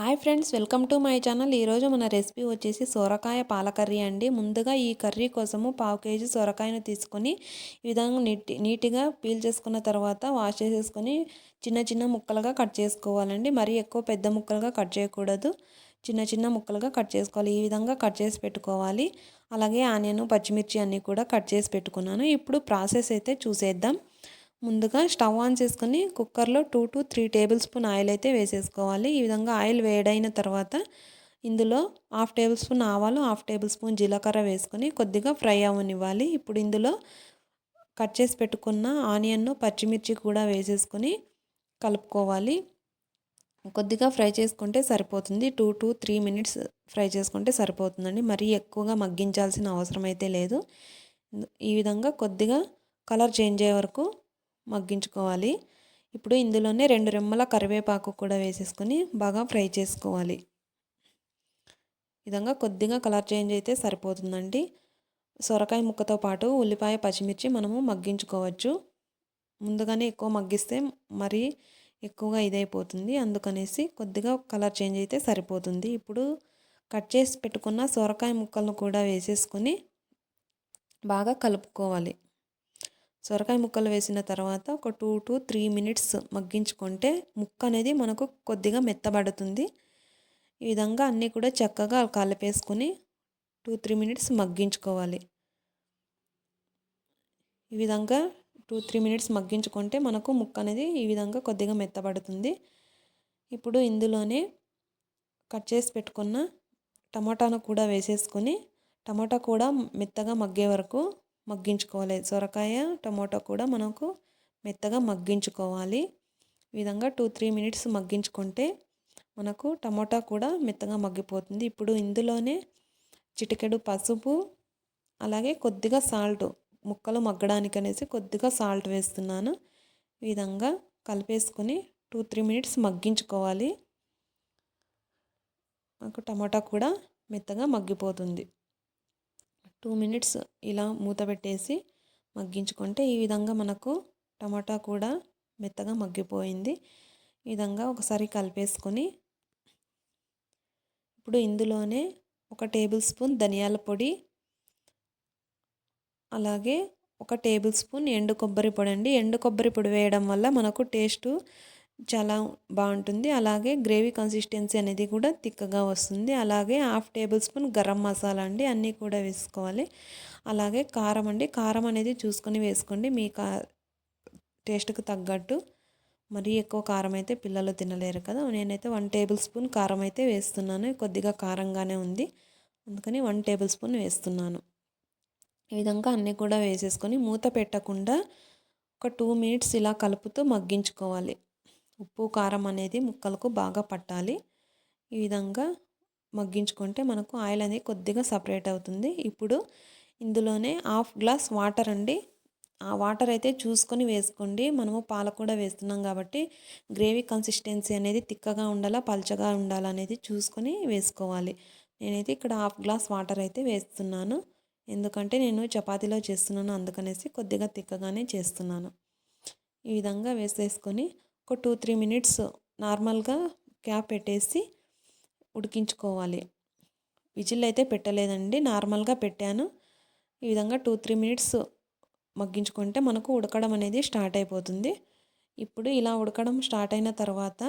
Hi friends welcome to my channel. ఈరోజు మన recipe వచ్చేసి సొరకాయ పాల కర్రీ అండి. ముందుగా ఈ కర్రీ కోసము పావు కేజీ సొరకాయను తీసుకొని ఈ విధంగా నీటి నీట్గా పీల్ చేసుకున్న తర్వాత వాష్ చేసేసుకొని చిన్న చిన్న ముక్కలుగా కట్ చేసుకోవాలండి. మరీ ఎక్కువ పెద్ద ముక్కలుగా కట్ చేయకూడదు. చిన్న చిన్న ముక్కలుగా కట్ చేసుకోవాలి. ఈ విధంగా కట్ చేసి పెట్టుకోవాలి. అలాగే ఆనియన్ పచ్చిమిర్చి అన్నీ కూడా కట్ చేసి పెట్టుకున్నాను. ఇప్పుడు ప్రాసెస్ అయితే చూసేద్దాం. ముందుగా స్టవ్ ఆన్ చేసుకొని కుక్కర్లో two to three table spoon oil అయితే వేసేసుకోవాలి. ఈ విధంగా ఆయిల్ వేడైన తర్వాత ఇందులో హాఫ్ టేబుల్ స్పూన్ ఆవాలు హాఫ్ టేబుల్ స్పూన్ జీలకర్ర వేసుకొని కొద్దిగా ఫ్రై అవ్వనివ్వాలి ఇప్పుడు ఇందులో కట్ చేసి పెట్టుకున్న ఆనియన్ను పచ్చిమిర్చి కూడా వేసేసుకొని కలుపుకోవాలి. కొద్దిగా ఫ్రై చేసుకుంటే సరిపోతుంది. Two to three minutes fry చేసుకుంటే సరిపోతుందండి. మరీ ఎక్కువగా మగ్గించాల్సిన అవసరం అయితే లేదు. ఈ విధంగా కొద్దిగా కలర్ చేంజ్ అయ్యే వరకు మగ్గించుకోవాలి. ఇప్పుడు ఇందులోనే రెండు రెమ్మల కరివేపాకు కూడా వేసేసుకొని బాగా ఫ్రై చేసుకోవాలి. విధంగా కొద్దిగా కలర్ చేంజ్ అయితే సరిపోతుందండి. సొరకాయ ముక్కతో పాటు ఉల్లిపాయ పచ్చిమిర్చి మనము మగ్గించుకోవచ్చు. ముందుగానే ఎక్కువ మగ్గిస్తే మరీ ఎక్కువగా ఇదైపోతుంది. అందుకనేసి కొద్దిగా కలర్ చేంజ్ అయితే సరిపోతుంది. ఇప్పుడు కట్ చేసి పెట్టుకున్న సొరకాయ ముక్కలను కూడా వేసేసుకొని బాగా కలుపుకోవాలి. సొరకాయ ముక్కలు వేసిన తర్వాత ఒక టూ టు త్రీ మినిట్స్ మగ్గించుకుంటే ముక్క అనేది మనకు కొద్దిగా మెత్తబడుతుంది. ఈ విధంగా అన్నీ కూడా చక్కగా కలిపేసుకొని టూ త్రీ మినిట్స్ మగ్గించుకోవాలి. ఈ విధంగా టూ త్రీ మినిట్స్ మగ్గించుకుంటే మనకు ముక్క అనేది ఈ విధంగా కొద్దిగా మెత్తబడుతుంది. ఇప్పుడు ఇందులోనే కట్ చేసి పెట్టుకున్న టమాటాను కూడా వేసేసుకొని టమాటా కూడా మెత్తగా మగ్గే వరకు మగ్గించుకోవాలి. సొరకాయ టమోటా కూడా మనకు మెత్తగా మగ్గించుకోవాలి. ఈ విధంగా టూ త్రీ మినిట్స్ మగ్గించుకుంటే మనకు టమోటా కూడా మెత్తగా మగ్గిపోతుంది. ఇప్పుడు ఇందులోనే చిటికెడు పసుపు అలాగే కొద్దిగా సాల్ట్ ముక్కలు మగ్గడానికి అనేసి కొద్దిగా సాల్ట్ వేస్తున్నాను. ఈ విధంగా కలిపేసుకొని టూ త్రీ మినిట్స్ మగ్గించుకోవాలి. నాకు టమాటా కూడా మెత్తగా మగ్గిపోతుంది. టూ మినిట్స్ ఇలా మూత పెట్టేసి మగ్గించుకుంటే ఈ విధంగా మనకు టమాటా కూడా మెత్తగా మగ్గిపోయింది. ఈ విధంగా ఒకసారి కలిపేసుకొని ఇప్పుడు ఇందులోనే ఒక టేబుల్ స్పూన్ ధనియాల పొడి అలాగే ఒక టేబుల్ స్పూన్ ఎండు కొబ్బరి పొడి అండి. ఎండు కొబ్బరి పొడి వేయడం వల్ల మనకు టేస్టు చాలా బాగుంటుంది. అలాగే గ్రేవీ కన్సిస్టెన్సీ అనేది కూడా తిక్కగా వస్తుంది. అలాగే half table spoon garam masala అండి అన్నీ కూడా వేసుకోవాలి. అలాగే కారం అండి కారం అనేది చూసుకొని వేసుకోండి. మీ కా టేస్ట్కి తగ్గట్టు. మరీ ఎక్కువ కారం అయితే పిల్లలు తినలేరు కదా. నేనైతే వన్ టేబుల్ స్పూన్ కారం అయితే వేస్తున్నాను. కొద్దిగా కారంగానే ఉంది. అందుకని వన్ టేబుల్ స్పూన్ వేస్తున్నాను. ఈ విధంగా అన్నీ కూడా వేసేసుకొని మూత పెట్టకుండా ఒక టూ మినిట్స్ ఇలా కలుపుతూ మగ్గించుకోవాలి. ఉప్పు కారం అనేది ముక్కలకు బాగా పట్టాలి. ఈ విధంగా మగ్గించుకుంటే మనకు ఆయిల్ అనేది కొద్దిగా సపరేట్ అవుతుంది. ఇప్పుడు ఇందులోనే హాఫ్ గ్లాస్ వాటర్ అండి. ఆ వాటర్ అయితే చూసుకొని వేసుకోండి. మనము పాల కూడా వేస్తున్నాం కాబట్టి గ్రేవీ కన్సిస్టెన్సీ అనేది తిక్కగా ఉండాలా పల్చగా ఉండాలనేది చూసుకొని వేసుకోవాలి. నేనైతే ఇక్కడ హాఫ్ గ్లాస్ వాటర్ అయితే వేస్తున్నాను. ఎందుకంటే నేను చపాతీలో చేస్తున్నాను అందుకనేసి కొద్దిగా తిక్కగానే చేస్తున్నాను. ఈ విధంగా వేసేసుకొని ఒక టూ త్రీ మినిట్స్ నార్మల్గా క్యాప్ పెట్టేసి ఉడికించుకోవాలి. విజిల్ అయితే పెట్టలేదండి. నార్మల్గా పెట్టాను. ఈ విధంగా టూ త్రీ మినిట్స్ మగ్గించుకుంటే మనకు ఉడకడం అనేది స్టార్ట్ అయిపోతుంది. ఇప్పుడు ఇలా ఉడకడం స్టార్ట్ అయిన తర్వాత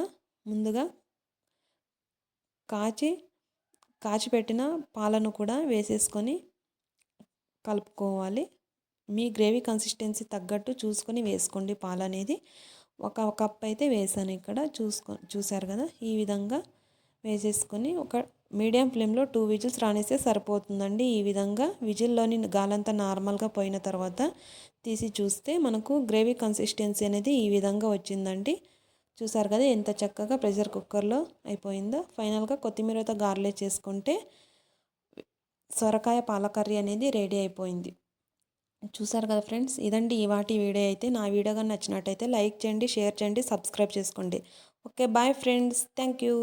ముందుగా కాచి కాచిపెట్టిన పాలను కూడా వేసేసుకొని కలుపుకోవాలి. మీ గ్రేవీ కన్సిస్టెన్సీ తగ్గట్టు చూసుకొని వేసుకోండి పాలు అనేది ఒక కప్ అయితే వేసాను ఇక్కడ. చూసుకో చూసారు కదా? ఈ విధంగా వేసేసుకొని ఒక మీడియం ఫ్లేమ్లో టూ విజిల్స్ రానిస్తే సరిపోతుందండి. ఈ విధంగా విజిల్లోని గాలంతా నార్మల్గా పోయిన తర్వాత తీసి చూస్తే మనకు గ్రేవీ కన్సిస్టెన్సీ అనేది ఈ విధంగా వచ్చిందండి. చూసారు కదా? ఎంత చక్కగా ప్రెషర్ కుక్కర్లో అయిపోయిందో. ఫైనల్గా కొత్తిమీరతో గార్లే చేసుకుంటే సొరకాయ పాలకర్రీ అనేది రెడీ అయిపోయింది. చూసారు కదా ఫ్రెండ్స్? ఇదండి ఈ వాటి వీడియో అయితే. నా వీడియో కానీ నచ్చినట్టయితే లైక్ చేయండి షేర్ చేయండి సబ్స్క్రైబ్ చేసుకోండి. Okay bye friends. Thank you.